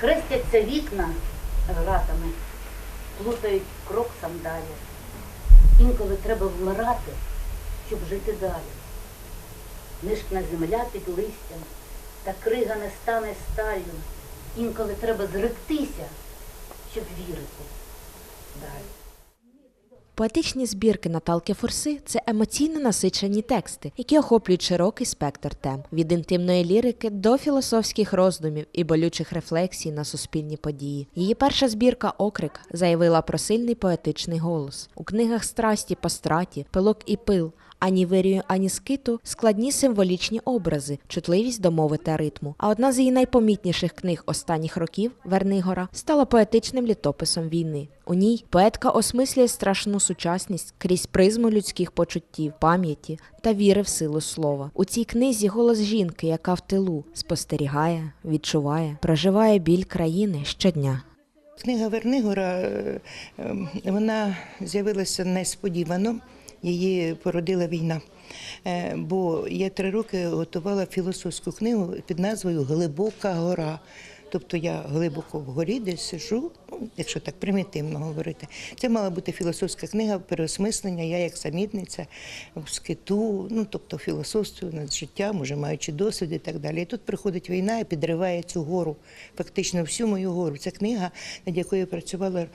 Хрестяться вікна гратами, плутають крок сандалі. Інколи треба вмирати, щоб жити далі. Нишкна земля під листям, та крига не стане сталью. Інколи треба зректися, щоб вірити далі. Поетичні збірки Наталки Фурси це емоційно насичені тексти, які охоплюють широкий спектр тем від інтимної лірики до філософських роздумів і болючих рефлексій на суспільні події. Її перша збірка Окрик заявила про сильний поетичний голос. У книгах страсті по страті, пилок і пил. Ані вирію, ані скиту складні символічні образи, чутливість до мови та ритму. А одна з її найпомітніших книг останніх років Вернигора стала поетичним літописом війни. У ній поетка осмислює страшну сучасність крізь призму людських почуттів, пам'яті та віри в силу слова. У цій книзі голос жінки, яка в тилу спостерігає, відчуває, проживає біль країни щодня. Книга Вернигора е, е, вона з'явилася несподівано. Її породила війна. Е, Бо я три роки готувала філософську книгу під назвою Глибока гора. Тобто я глибоко в горі, де сижу, ну, якщо так примітивно говорити. Це мала бути філософська книга переосмислення. Я як самітниця в скиту, ну тобто філософствую над життям, уже маючи досвід і так далі. І тут приходить війна і підриває цю гору, фактично всю мою гору. Це книга, над якою я працювала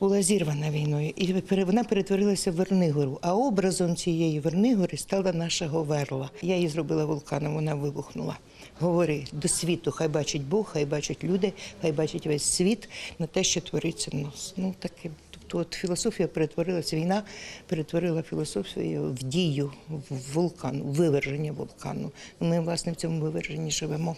була зірвана війною, і вона перетворилася в Вернигору. А образом цієї Вернигори стала наша Говерла. Я її зробила вулканом, вона вибухнула. Говори до світу, хай бачить Бог, хай бачать люди, хай бачить весь світ на те, що твориться в нас. Ну таке. Тобто от філософія перетворилася, війна перетворила філософію в дію, в вулкан, в виверження вулкану. Ми, власне, в цьому виверженні живемо.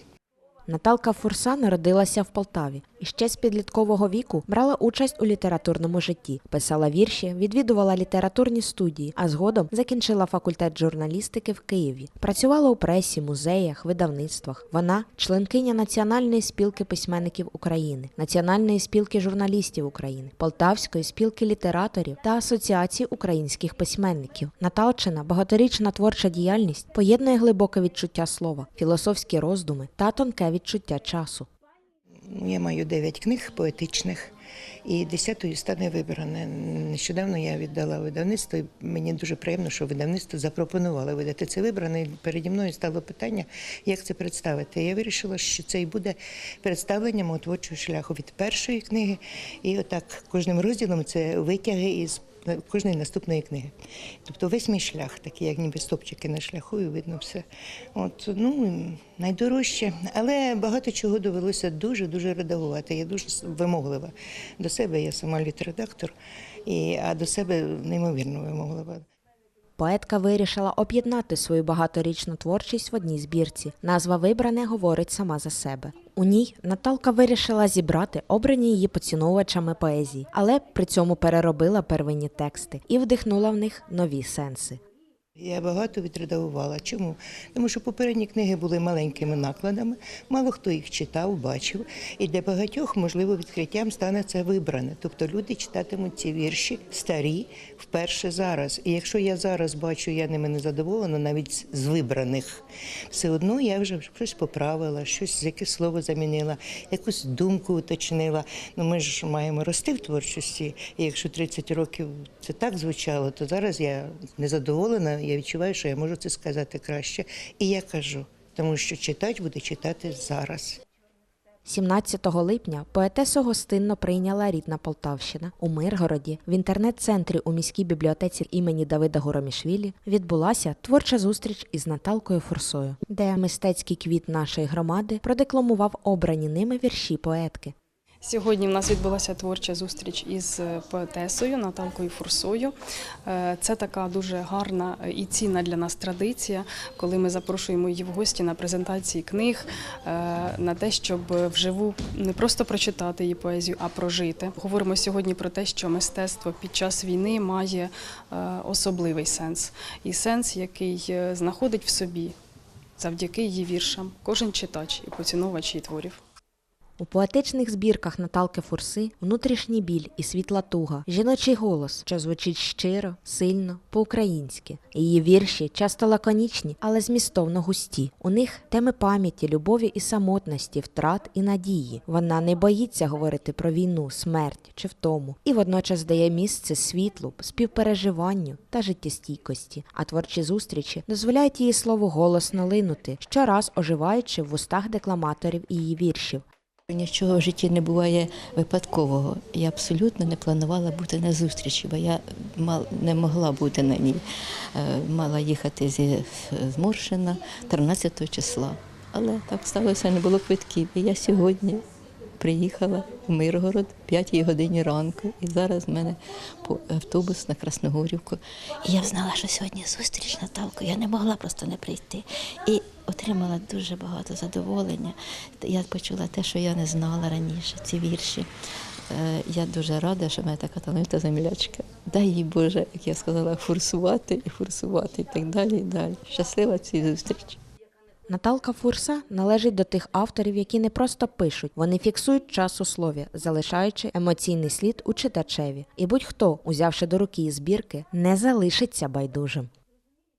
Наталка Фурса народилася в Полтаві ще з підліткового віку брала участь у літературному житті, писала вірші, відвідувала літературні студії, а згодом закінчила факультет журналістики в Києві. Працювала у пресі, музеях, видавництвах. Вона членкиня Національної спілки письменників України, Національної спілки журналістів України, Полтавської спілки літераторів та Асоціації українських письменників. Наталчина багаторічна творча діяльність поєднує глибоке відчуття слова, філософські роздуми та тонке відчуття часу. Ну, Я маю дев'ять книг поетичних, і десятою стане вибрана. Нещодавно я віддала видавництво. і Мені дуже приємно, що видавництво запропонувало видати це вибране. Переді мною стало питання, як це представити. Я вирішила, що це і буде представленням творчого шляху від першої книги. І отак кожним розділом це витяги із кожної наступної книги. Тобто весь мій шлях, такий, як ніби стопчики на шляху, і видно все. От, ну, найдорожче. Але багато чого довелося дуже-дуже редагувати. Я дуже вимоглива до себе, я сама літредактор, і, а до себе неймовірно вимоглива. Поетка вирішила об'єднати свою багаторічну творчість в одній збірці. Назва вибране говорить сама за себе. У ній Наталка вирішила зібрати обрані її поціновувачами поезії, але при цьому переробила первинні тексти і вдихнула в них нові сенси. Я багато відредагувала. Чому? Тому що попередні книги були маленькими накладами, мало хто їх читав, бачив. І для багатьох, можливо, відкриттям стане це вибране. Тобто люди читатимуть ці вірші старі вперше зараз. І якщо я зараз бачу, я ними не задоволена, навіть з- вибраних, все одно я вже щось поправила, щось якесь слово замінила, якусь думку уточнила. Ну ми ж маємо рости в творчості. І якщо 30 років це так звучало, то зараз я незадоволена. Я відчуваю, що я можу це сказати краще. І я кажу, тому що читач буде читати зараз. 17 липня поетесу гостинно прийняла рідна Полтавщина. У Миргороді в інтернет-центрі у міській бібліотеці імені Давида Горомішвілі відбулася творча зустріч із Наталкою Фурсою, де мистецький квіт нашої громади продекламував обрані ними вірші поетки. Сьогодні в нас відбулася творча зустріч із е, поетесою Наталкою Фурсою. Е, Це така дуже гарна і цінна для нас традиція, коли ми запрошуємо її в гості на презентації книг, е, на те, щоб вживу не просто прочитати її поезію, а прожити. Говоримо сьогодні про те, що мистецтво під час війни має е, особливий сенс, і сенс, який е, знаходить в собі завдяки її віршам кожен читач і поціновувач її творів. У поетичних збірках Наталки Фурси внутрішній біль і світла туга, жіночий голос, що звучить щиро, сильно, по-українськи. Її вірші часто лаконічні, але змістовно густі. У них теми пам'яті, любові і самотності, втрат і надії. Вона не боїться говорити про війну, смерть чи втому, і водночас дає місце світлу, співпереживанню та життєстійкості. А творчі зустрічі дозволяють її слову голосно линути, щораз оживаючи в устах декламаторів її віршів. Нічого в житті не буває випадкового. Я абсолютно не планувала бути на зустрічі, бо я не могла бути на ній. Е, Мала їхати зі з Моршина 13 числа. Але так сталося, не було квитків. І я сьогодні приїхала в Миргород о 5 годині ранку. І зараз в мене автобус на Красногорівку. І я знала, що сьогодні зустріч Наталко. Я не могла просто не прийти. І отримала дуже багато задоволення. Я почула те, що я не знала раніше, ці вірші. Е, Я дуже рада, що в мене така талановита землячка. Дай їй Боже, як я сказала, форсувати і форсувати, і так далі. І далі. Щаслива цій зустрічі. Наталка Фурса належить до тих авторів, які не просто пишуть, вони фіксують час у слові, залишаючи емоційний слід у читачеві. І будь-хто, узявши до руки збірки, не залишиться байдужим.